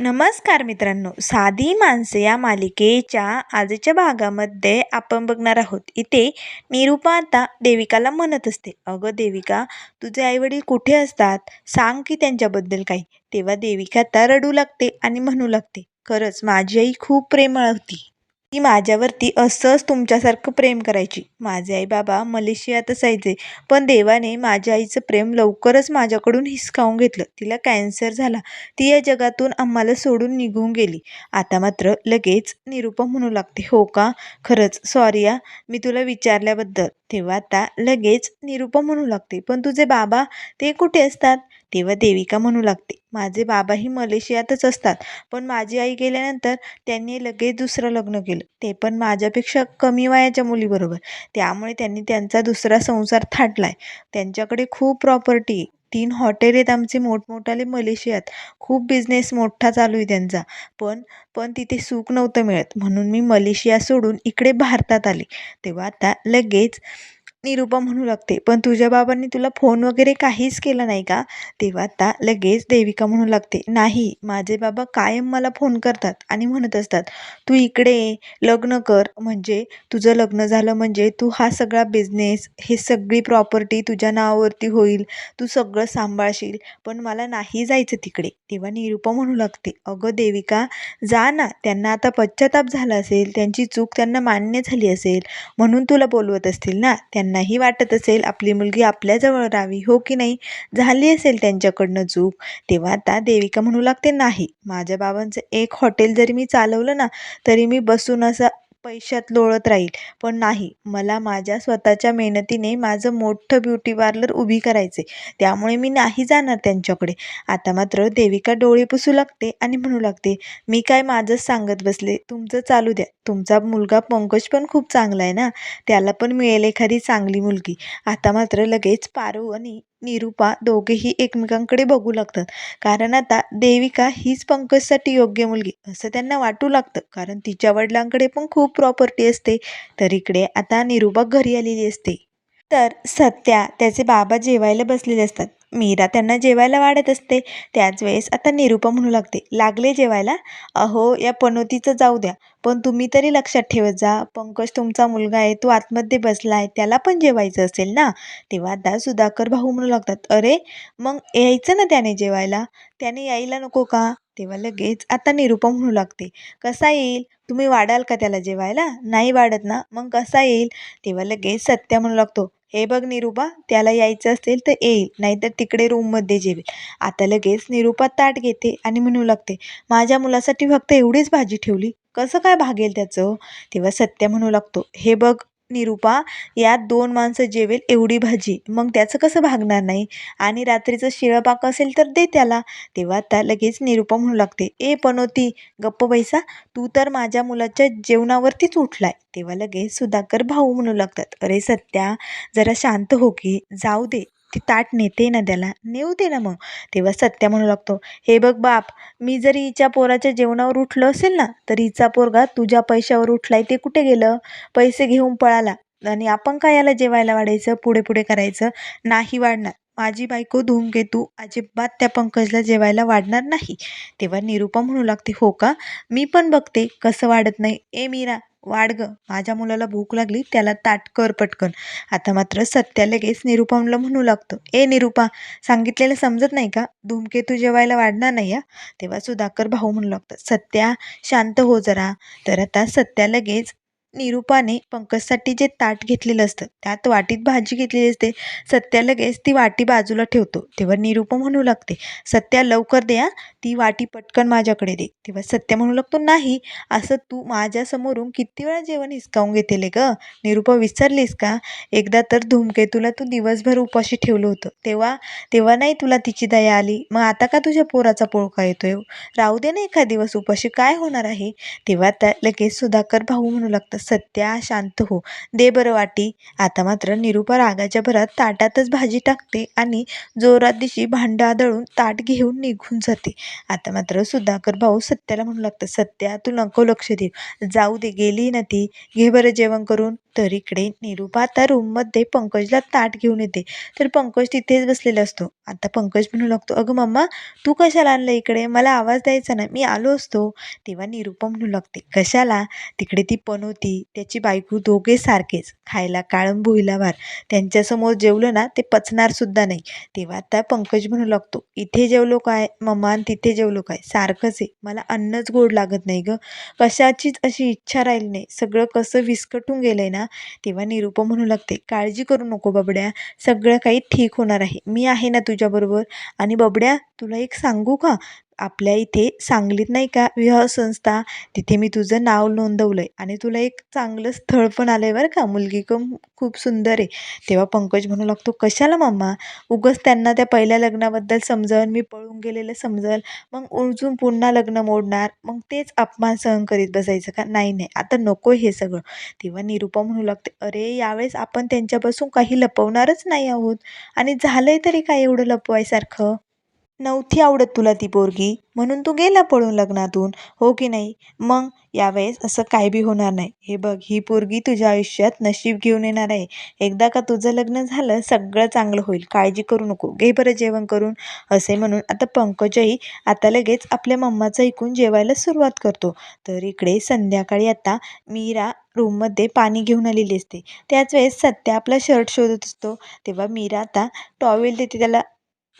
नमस्कार मित्रांनो. साधी माणसे या मालिकेच्या आजच्या भागामध्ये आपण बघणार आहोत. इथे निरूपा आता देविकाला म्हणत असते. अगं देविका तुझे आईवडील कुठे असतात? सांग की त्यांच्याबद्दल काही. तेव्हा देविका आता रडू लागते आणि म्हणू लागते खरंच माझी आई खूप प्रेमळ होती. ती माझ्यावरती असंच तुमच्यासारखं प्रेम करायची. माझे आई बाबा मलेशियात असायचे पण देवाने माझ्या आईचं प्रेम लवकरच माझ्याकडून हिसकावून घेतलं. तिला कॅन्सर झाला. ती या जगातून आम्हाला सोडून निघून गेली. आता मात्र लगेच निरूपम म्हणू लागते हो का? खरंच सॉरी या मी तुला विचारल्याबद्दल. तेव्हा आता लगेच निरुपम म्हणू लागते पण तुझे बाबा ते कुठे असतात? तेव्हा देविका म्हणू लागते. माझे बाबाही मलेशियातच असतात. पण माझी आई गेल्यानंतर त्यांनी लगेच दुसरं लग्न केलं. ते पण माझ्यापेक्षा कमी वयाच्या मुलीबरोबर. त्यामुळे त्यांनी त्यांचा दुसरा संसार थाटलाय. त्यांच्याकडे खूप प्रॉपर्टी आहे. तीन हॉटेल आहेत आमचे मोठमोठाले मलेशियात. खूप बिझनेस मोठा चालू आहे त्यांचा. पण पण तिथे सुख नव्हतं मिळत. म्हणून मी मलेशिया सोडून इकडे भारतात आले. तेव्हा आता लगेच निरूपा म्हणू लागते पण तुझ्या बाबांनी तुला फोन वगैरे काहीच केला नाही का? तेव्हा आता लगेच देविका म्हणू लागते नाही माझे बाबा कायम मला फोन करतात आणि म्हणत असतात तू इकडे लग्न कर म्हणजे तुझं लग्न झालं म्हणजे तू हा सगळा बिझनेस हे सगळी प्रॉपर्टी तुझ्या नावावरती होईल तू सगळं सांभाळशील पण मला नाही जायचं तिकडे. तेव्हा निरूपा म्हणू लागते अगं देविका जा ना त्यांना आता पश्चाताप झाला असेल त्यांची चूक त्यांना मान्य झाली असेल म्हणून तुला बोलवत असतील ना त्यांनाही वाटत असेल आपली मुलगी आपल्याजवळ राहावी हो की नाही? झाली असेल त्यांच्याकडनं चूक. तेव्हा आता देविका म्हणू लागते नाही माझ्या बाबांचं एक हॉटेल जरी मी चालवलं ना तरी मी बसून असं पैशात लोळत राहील. पण नाही मला माझ्या स्वतःच्या मेहनतीने माझं मोठं ब्युटी पार्लर उभी करायचे त्यामुळे मी नाही जाणार त्यांच्याकडे. आता मात्र देविका डोळे पुसू लागते आणि म्हणू लागते मी काय माझंच सांगत बसले? तुमचं चालू द्या. तुमचा मुलगा पंकज पण खूप चांगला आहे ना? त्याला पण मिळेल एखादी चांगली मुलगी. आता मात्र लगेच पारू आणि निरूपा दोघेही एकमेकांकडे बघू लागतात. कारण आता देविका हीच पंकजसाठी योग्य मुलगी असं त्यांना वाटू लागतं. कारण तिच्या वडिलांकडे पण खूप प्रॉपर्टी असते. तर इकडे आता निरूपा घरी आलेली असते. तर सत्या त्याचे बाबा जेवायला बसलेले असतात. मीरा त्यांना जेवायला वाढत असते. त्याच वेळेस आता निरूपा म्हणू लागते लागले जेवायला? अहो या पनोतीचं जाऊ द्या पण तुम्ही तरी लक्षात ठेवत जा. पंकज तुमचा मुलगा आहे तो आतमध्ये बसला आहे त्याला पण जेवायचं असेल ना? तेव्हा आता सुधाकर भाऊ म्हणू लागतात अरे मग यायचं ना त्याने जेवायला? त्याने यायला नको का? तेव्हा लगेच आता निरूपा म्हणू लागते कसा येईल? तुम्ही वाढाल का त्याला जेवायला? नाही वाढत ना मग कसा येईल? तेव्हा लगेच सत्या म्हणू लागतो हे बघ निरूपा त्याला यायचं असेल तर येईल नाहीतर तिकडे रूममध्ये जेवेल. आता लगेच निरूपा ताट घेते आणि म्हणू लागते माझ्या मुलासाठी फक्त एवढीच भाजी ठेवली कसं काय भागेल त्याचं? तेव्हा सत्य म्हणू लागतो हे बघ निरूपा यात दोन माणसं जेवेल एवढी भाजी. मग त्याचं कसं भागणार नाही? आणि रात्रीचं शिळं पाक असेल तर दे त्याला. तेव्हा त्या लगेच निरूपा म्हणू लागते ए पनोती गप्प बैसा. तू तर माझ्या मुलाच्या जेवणावरतीच उठलाय. तेव्हा लगेच सुधाकर भाऊ म्हणू लागतात अरे सत्या जरा शांत हो की. जाऊ दे. ती ताट नेते ना त्याला. नेऊ दे ना मग. तेव्हा सत्या म्हणू लागतो हे बघ बाप मी जरी हिच्या पोराच्या जेवणावर उठलं असेल ना तर हिचा पोरगा तुझ्या पैशावर उठलाय ते कुठे गेलं? पैसे घेऊन पळाला. आणि आपण काय याला जेवायला वाढायचं पुढे पुढे करायचं? नाही वाढणार. माझी बायको धूमकेतू अजिबात त्या पंकजला जेवायला वाढणार नाही. तेव्हा निरूपा म्हणू लागते हो का? मी पण बघते कसं वाढत नाही. ए मीरा वाढ ग. माझ्या मुलाला भूक लागली त्याला ताट कर पटकन. आता मात्र सत्या लगेच निरुपमला म्हणू लागतो. ए निरुपा सांगितलेलं समजत नाही का? धूमकेतू जेवायला वाढणार नाही या तेव्हा सुधाकर भाऊ म्हणू लागतात. सत्या शांत हो जरा. तर आता सत्या लगेच निरूपाने पंकजसाठी जे ताट घेतलेलं असतं त्यात वाटीत भाजी घेतलेली असते. सत्या लगेच ती वाटी बाजूला ठेवतो. तेव्हा निरूपा म्हणू लागते सत्या लवकर द्या ती वाटी पटकन माझ्याकडे दे. तेव्हा सत्या म्हणू लागतो नाही असं तू माझ्यासमोरून किती वेळा जेवण हिसकावून घेतेले ग? निरूपा विसरलीस का? एकदा तर धूमकेतूला तू दिवसभर उपाशी ठेवलं होतं. तेव्हा तेव्हा नाही तुला तिची दया आली. मग आता का तुझ्या पोराचा पोळका येतोय? राहू दे ना एखाद दिवस उपाशी. काय होणार आहे? तेव्हा त्या लगेच सुधाकर भाऊ म्हणू लागतं सत्या शांत हो. दे बरं वाटी. आता मात्र निरूपा रागाच्या भरात ताटातच भाजी टाकते आणि जोरात दिशी भांडं आदळून ताट घेऊन निघून जाते. आता मात्र सुधाकर भाऊ सत्याला म्हणू लागतात सत्या तू नको लक्ष दे जाऊ दे गेली ना ती. घे बरं जेवण करून. तर इकडे निरूपा आता रूममध्ये पंकजला ताट घेऊन येते. तर पंकज तिथेच बसलेला असतो. आता पंकज म्हणू लागतो अगं मम्मा तू कशाला आणलं इकडे? मला आवाज द्यायचा ना मी आलो असतो. तेव्हा निरूपा म्हणू लागते कशाला? तिकडे ती पनवती त्याची बायको दोघे सारखेच. खायला काळं भुईला भार. त्यांच्यासमोर जेवलं ना ते पचणारसुद्धा नाही. तेव्हा आता पंकज म्हणू लागतो इथे जेवलो काय? मम्मा आणि तिथे जेवलो काय? सारखंच आहे. मला अन्नच गोड लागत नाही गं. कशाचीच अशी इच्छा राहिली नाही. सगळं कसं विस्कटून गेलं आहे ना तेव्हा निरूपा म्हणू लागते काळजी करू नको बबड्या सगळं काही ठीक होणार आहे. मी आहे ना तुझ्याबरोबर. आणि बबड्या तुला एक सांगू का? आपल्या इथे सांगलीत नाही का विवाह संस्था? तिथे मी तुझं नाव नोंदवलं आहे आणि तुला एक चांगलं स्थळ पण आलं आहे बरं का मुलगी कम खूप सुंदर आहे. तेव्हा पंकज म्हणू लागतो कशाला मम्मा उगाच त्यांना त्या पहिल्या लग्नाबद्दल समजावून मी पळून गेलेलं समजल. मग उजून पुन्हा लग्न मोडणार? मग तेच अपमान सहन करीत बसायचं का? नाही नाही आता नको हे सगळं. तेव्हा निरुपा म्हणू लागते अरे यावेळेस आपण त्यांच्यापासून काही लपवणारच नाही आहोत. आणि झालंय तरी काय एवढं लपवायसारखं? नव्हती आवडत तुला ती पोरगी? म्हणून तू गेला पळून लग्नातून. हो की नाही? मग? यावेळेस असं काय बी होणार नाही. हे बघ ही पोरगी तुझ्या आयुष्यात नशीब घेऊन येणार आहे. एकदा का तुझं लग्न झालं सगळं चांगलं होईल. काळजी करू नको. घे बरं जेवण करून. असे म्हणून आता पंकजही आता लगेच आपल्या मम्माचं ऐकून जेवायला सुरुवात करतो. तर इकडे संध्याकाळी आता मीरा रूममध्ये पाणी घेऊन आलेली असते. त्याच वेळेस सत्या आपला शर्ट शोधत असतो. तेव्हा मीरा आता टॉवेल देते त्याला.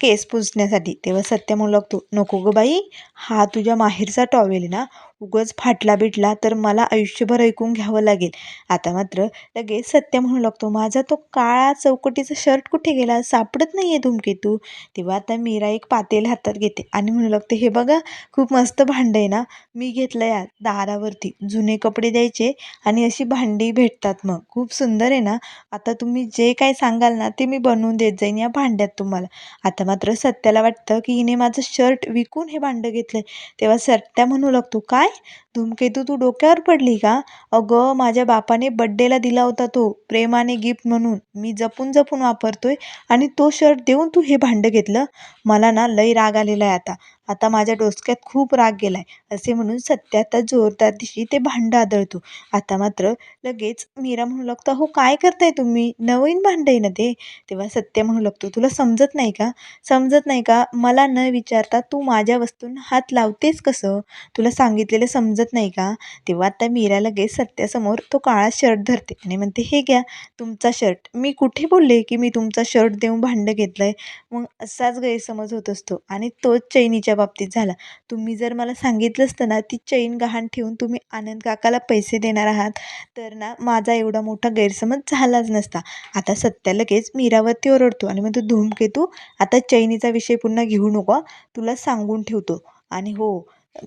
केस पुसण्यासाठी. तेव्हा सत्य म्हणू लागतो नको गं बाई. हा तुझ्या माहेरचा टॉवेल आहे ना. उगच फाटला बिटला तर मला आयुष्यभर ऐकून घ्यावं लागेल. आता मात्र लगेच सत्य म्हणू लागतो माझा तो काळा चौकटीचा शर्ट कुठे गेला? सापडत नाही आहे धूमकेतू. तेव्हा आता मीरा एक पातेल हातात घेते आणि म्हणू लागते हे बघा खूप मस्त भांडं आहे ना? मी घेतलं या दारावरती. जुने कपडे द्यायचे आणि अशी भांडी भेटतात मग. खूप सुंदर आहे ना? आता तुम्ही जे काय सांगाल ना ते मी बनवून देत जाईन या भांड्यात तुम्हाला. आता मात्र सत्याला वाटतं की हिने माझं शर्ट विकून हे भांडं घेतलं तेव्हा सत्या म्हणू लागतो काय धूमकेतू तू डोक्यावर पडली का? अगं माझ्या बापाने बड्डेला दिला होता तो प्रेमाने गिफ्ट म्हणून. मी जपून जपून वापरतोय आणि तो शर्ट देऊन तू हे भांडं घेतलं? मला ना लई राग आलेला आहे आता. आता माझ्या डोसक्यात खूप राग गेला आहे असे म्हणून सत्या आता जोरदार दिशी ते भांडं आदळतो. आता मात्र लगेच मीरा म्हणू लागतो हो काय करताय तुम्ही? नवीन भांडं आहे ना ते? तेव्हा सत्य म्हणू लागतो तुला समजत नाही का? समजत नाही का? मला न विचारता तू माझ्या वस्तूंना हात लावतेस कसं? तुला सांगितलेलं समजत नाही का? तेव्हा आता मीरा लगेच सत्यासमोर तो काळा शर्ट धरते आणि म्हणते हे घ्या तुमचा शर्ट. मी कुठे बोलले की मी तुमचा शर्ट देऊन भांडं घेतलं आहे मग असाच गैरसमज होत असतो आणि तोच चैनीच्या बाबतीत झाला. तुम्ही जर मला सांगितलं असतं ना ती चैन गहाण ठेवून तुम्ही आनंद काकाला पैसे देणार आहात तर ना माझा एवढा मोठा गैरसमज झालाच नसता. आता सत्या लगेच मीरावरती ओरडतो आणि मग तो धूमकेतू आता चैनीचा विषय पुन्हा घेऊ नको तुला सांगून ठेवतो. आणि हो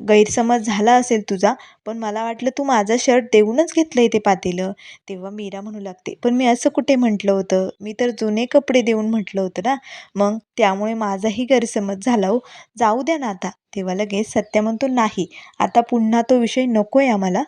गैरसमज झाला असेल तुझा पण मला वाटलं तू माझा शर्ट देऊनच घेतलं आहे ते पातेलं. तेव्हा मीरा म्हणू लागते पण मी असं कुठे म्हटलं होतं? मी तर जुने कपडे देऊन म्हटलं होतं ना? मग त्यामुळे माझाही गैरसमज झाला हो. जाऊ द्या ना आता. तेव्हा लगेच सत्या म्हणतो नाही आता पुन्हा तो विषय नको आहे आम्हाला.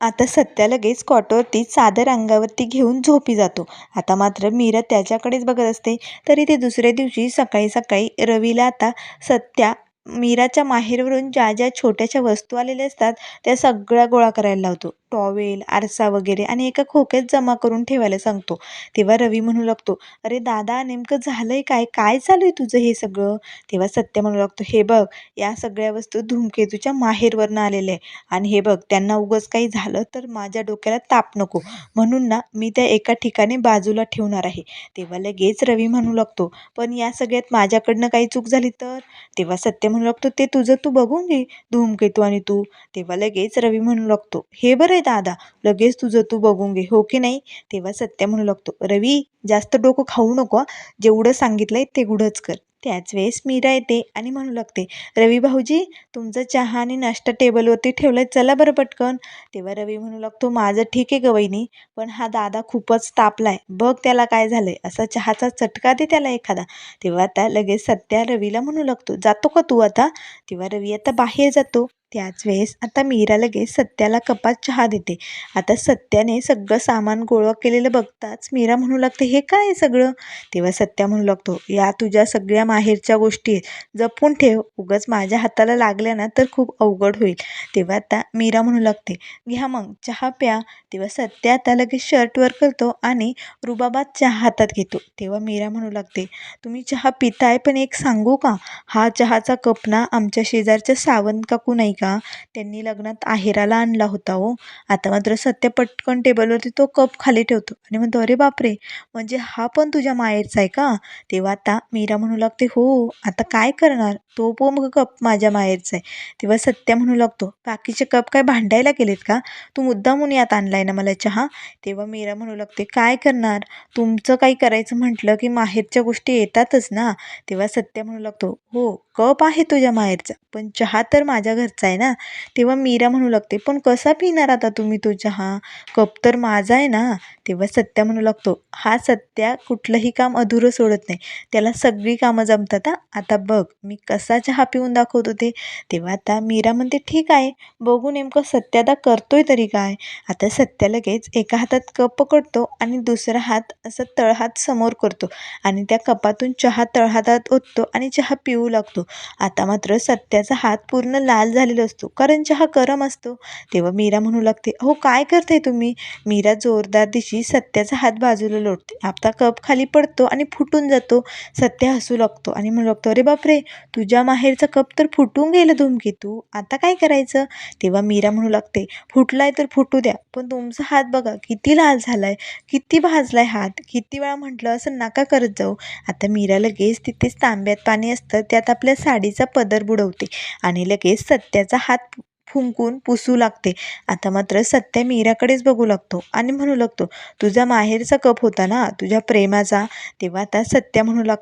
आता सत्या लगेच कॉटवरती चादर अंगावरती घेऊन झोपी जातो. आता मात्र मीरा त्याच्याकडेच बघत असते. तरी ते दुसऱ्या दिवशी सकाळी सकाळी रवीला आता सत्या मीराच्या माहेरवरून ज्या ज्या छोट्याशा वस्तू आलेल्या असतात त्या सगळ्या गोळा करायला लावतो. टॉवेल आरसा वगैरे आणि एका खोक्यात जमा करून ठेवायला सांगतो. तेव्हा रवी म्हणू लागतो अरे दादा नेमकं झालं आहे काय? काय चालू आहे तुझं हे सगळं? तेव्हा सत्य म्हणू लागतो हे बघ या सगळ्या वस्तू धूमकेतूच्या माहेरवरनं आलेल्या आहे आणि हे बघ त्यांना उगच काही झालं तर माझ्या डोक्याला ताप नको. म्हणून ना मी त्या एका ठिकाणी बाजूला ठेवणार आहे. तेव्हा लगेच रवी म्हणू लागतो पण या सगळ्यात माझ्याकडनं काही चूक झाली तर? तेव्हा सत्य म्हणू लागतो ते तुझं तू बघून घे धूमकेतू आणि तू. तेव्हा लगेच रवी म्हणू लागतो हे बरं आहे दादा लगेच तुझं तू बघून घे हो की नाही? तेव्हा सत्य म्हणू लागतो रवी जास्त डोकं खाऊ नको जेवढं सांगितलंय तेवढंच कर. त्याच वेळेस मीरा येते आणि म्हणू लागते रवी भाऊजी तुमचा चहा आणि नाश्ता टेबलवरती ठेवलाय चला बरं पटकन. तेव्हा रवी म्हणू लागतो माझं ठीक आहे गवईनी पण हा दादा खूपच तापलाय बघ त्याला काय झालंय असा चहाचा चटका दे त्याला एखादा. तेव्हा आता लगेच सत्या रवीला म्हणू लागतो जातो का तू आता? तेव्हा रवी आता बाहेर जातो. त्याच वेळेस आता मीरा लगेच सत्याला कपात चहा देते. आता सत्याने सगळं सामान गोळा केलेलं बघताच मीरा म्हणू लागते हे काय आहे सगळं? तेव्हा सत्या म्हणू लागतो या तुझ्या सगळ्या माहेरच्या गोष्टी आहेत. जपून ठेव. उगाच माझ्या हाताला लागल्या ना तर खूप अवघड होईल. तेव्हा आता मीरा म्हणू लागते घ्या मग चहा प्या. तेव्हा सत्या आता लगेच शर्टवर करतो आणि रुबाबात चहा हातात घेतो. तेव्हा मीरा म्हणू लागते तुम्ही चहा पिताय पण एक सांगू का? हा चहाचा कप ना आमच्या शेजारच्या सावंत काकू नाही का त्यांनी लग्नात आहेराला आणला होता हो. आता मात्र सत्य पटकन टेबलवरती तो कप खाली ठेवतो आणि म्हणतो अरे बापरे! म्हणजे हा पण तुझ्या माहेरचा आहे का? तेव्हा आता मीरा म्हणू लागते हो आता काय करणार? तो पण मग कप माझ्या माहेरचा आहे. तेव्हा सत्या म्हणू लागतो बाकीचे कप काय भांडायला गेलेत का? तू मुद्दामून यात आणलाय ना मला चहा? तेव्हा मीरा म्हणू लागते काय करणार? तुमचं काही करायचं म्हटलं की माहेरच्या गोष्टी येतातच ना. तेव्हा सत्य म्हणू लागतो हो कप आहे तुझ्या माहेरचा पण चहा तर माझ्या घरचा आहे ना? तेव्हा मीरा म्हणू लागते पण कसा पिणार आता तुम्ही तो चहा कप तर माझा आहे ना? तेव्हा सत्या म्हणू लागतो हा सत्या कुठलंही काम अधुरं सोडत नाही. त्याला सगळी कामं जमतात आता बघ मी कसा चहा पिऊन दाखवतो ते. तेव्हा आता मीरा म्हणते ठीक आहे बघू नेमकं सत्या आता करतोय तरी काय. आता सत्या लगेच एका हातात कप पकडतो आणि दुसरा हात असं तळहात समोर करतो आणि त्या कपातून चहा तळहातात ओततो आणि चहा पिऊ लागतो. आता मात्र सत्याचा हात पूर्ण लाल झालेला असतो. कारण चहा गरम असतो. तेव्हा मीरा म्हणू लागते हो काय करते तुम्ही? मीरा जोरदार दिशी सत्याचा हात बाजूला लोटते. आता कप खाली पडतो आणि फुटून जातो. सत्य हसू लागतो आणि म्हणू लागतो अरे बापरे! तुझ्या माहेरचा कप तर फुटून गेलं धुमकी तू. आता काय करायचं? तेव्हा मीरा म्हणू लागते फुटलाय तर फुटू द्या. पण तुमचा हात बघा किती लाल झालाय किती भाजलाय हात. किती वेळा म्हटलं असं नका करत जाऊ. आता मीरा लगेच तिथेच तांब्यात पाणी असतं. त्यात आपल्या साडीचा पदर बुडवते आणि लगेच सत्याचा हात फुंकून पुसू लागते. आता मात्र सत्या मीराकडेच बघू लागतो आणि म्हणू लागतो तुझा माहेरचा कप होता ना? तुझ्या प्रेमाचा? तेव्हा आता सत्या म्हणू लाग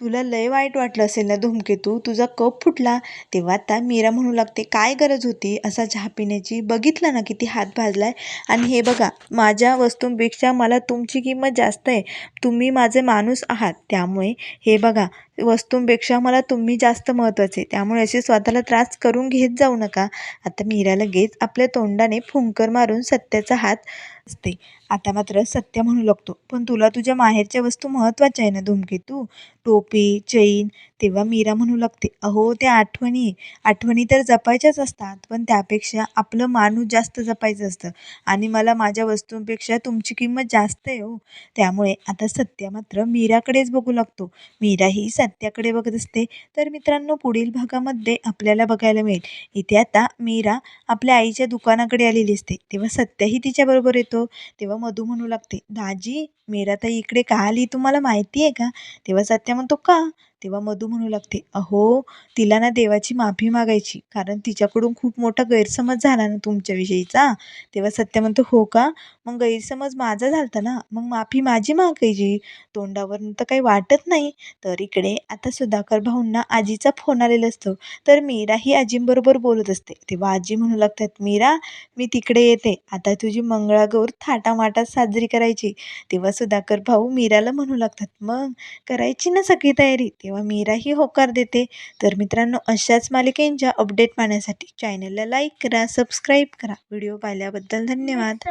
तुला लय वाईट वाटलं असेल ना धूमकेतू? तुझा कप फुटला? तेव्हा आता मीरा म्हणू लागते काय गरज होती? असा चहा पिण्याची? बघितलं ना किती हात भाजलाय? आणि हे बघा माझ्या वस्तूंपेक्षा मला तुमची किंमत जास्त आहे. तुम्ही माझे माणूस आहात. त्यामुळे हे बघा वस्तूंपेक्षा मला तुम्ही जास्त महत्त्वाचे. त्यामुळे असे स्वतःला त्रास करून घेत जाऊ नका. आता मीरा लगेच आपल्या तोंडाने फुंकर मारून सत्याचा हात असते. आता मात्र सत्य म्हणू लागतो पण तुला तुझ्या माहेरच्या वस्तू महत्त्वाच्या आहे ना धूमकेतू? टोपी चैन? तेव्हा मीरा म्हणू लागते अहो त्या आठवणी. आठवणी तर जपायच्याच असतात पण त्यापेक्षा आपलं माणूस जास्त जपायचं असतं. आणि मला माझ्या वस्तूंपेक्षा तुमची किंमत जास्त आहे हो. त्यामुळे आता सत्य मात्र मीराकडेच बघू लागतो. मीरा ही सत्याकडे बघत असते. तर मित्रांनो पुढील भागामध्ये आपल्याला बघायला मिळेल. इथे आता मीरा आपल्या आईच्या दुकानाकडे आलेली असते. तेव्हा सत्याही तिच्याबरोबर येतो. तेव्हा मधू म्हणू लागते दाजी मीरा तर इकडे का आली? तुम्हाला माहिती आहे का? तेव्हा सत्या म्हणतो का? तेव्हा मधू म्हणू लागते अहो तिला ना देवाची माफी मागायची कारण तिच्याकडून खूप मोठा गैरसमज झाला ना तुमच्याविषयीचा. तेव्हा सत्य म्हणतो हो का? मग गैरसमज माझा झाला ना? मग माफी माझी मागायची? तोंडावरून तर काही वाटत नाही. तर इकडे आता सुधाकर भाऊंना आजीचा फोन आलेला असतो. तर मीरा ही आजींबरोबर बोलत असते. तेव्हा आजी म्हणू लागतात मीरा मी तिकडे येते. आता तुझी मंगळागौर थाटामाटात साजरी करायची. तेव्हा सुधाकर भाऊ मीराला म्हणू लागतात मग करायची ना सगळी तयारी? तेव्हा मीराही होकार देते. तर मित्रांनो अशाच मालिकेंच्या अपडेट पाहण्यासाठी चॅनलला लाईक करा सबस्क्राईब करा. व्हिडिओ पाहिल्याबद्दल धन्यवाद.